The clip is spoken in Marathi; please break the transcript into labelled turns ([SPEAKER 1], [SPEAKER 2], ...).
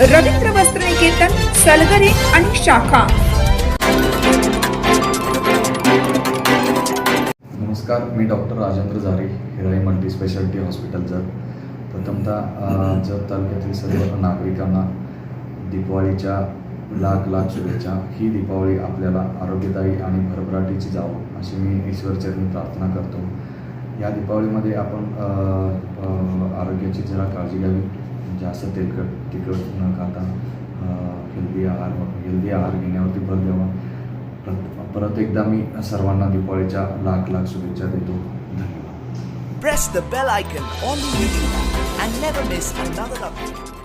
[SPEAKER 1] रवींद्र वस्त्र निकेतन सलगरे आणि शाखा.
[SPEAKER 2] नमस्कार मी doctor Rajendra Zare Hirai multi speciality hospital Jath प्रथमतः जत तालुक्यातील सर्व नागरिकांना दीपावलीच्या लाख लाख शुभेच्छा. ही दीपावली आपल्याला आरोग्यदायी आणि भरभराटीची जावं अशी मी ईश्वरचरणी प्रार्थना करतो. या दीपावलीमध्ये आपण आरोग्याची जरा काळजी घ्यावी. जास्त तेलकट तिखट न खाता हेल्दी आहार हेल्दी आहार घेण्यावरती भर द्यावा. परत- परत एकदा मी सर्वांना दिवाळीच्या लाख लाख शुभेच्छा देतो. धन्यवाद.
[SPEAKER 3] Press the bell icon on the YouTube and never miss another update.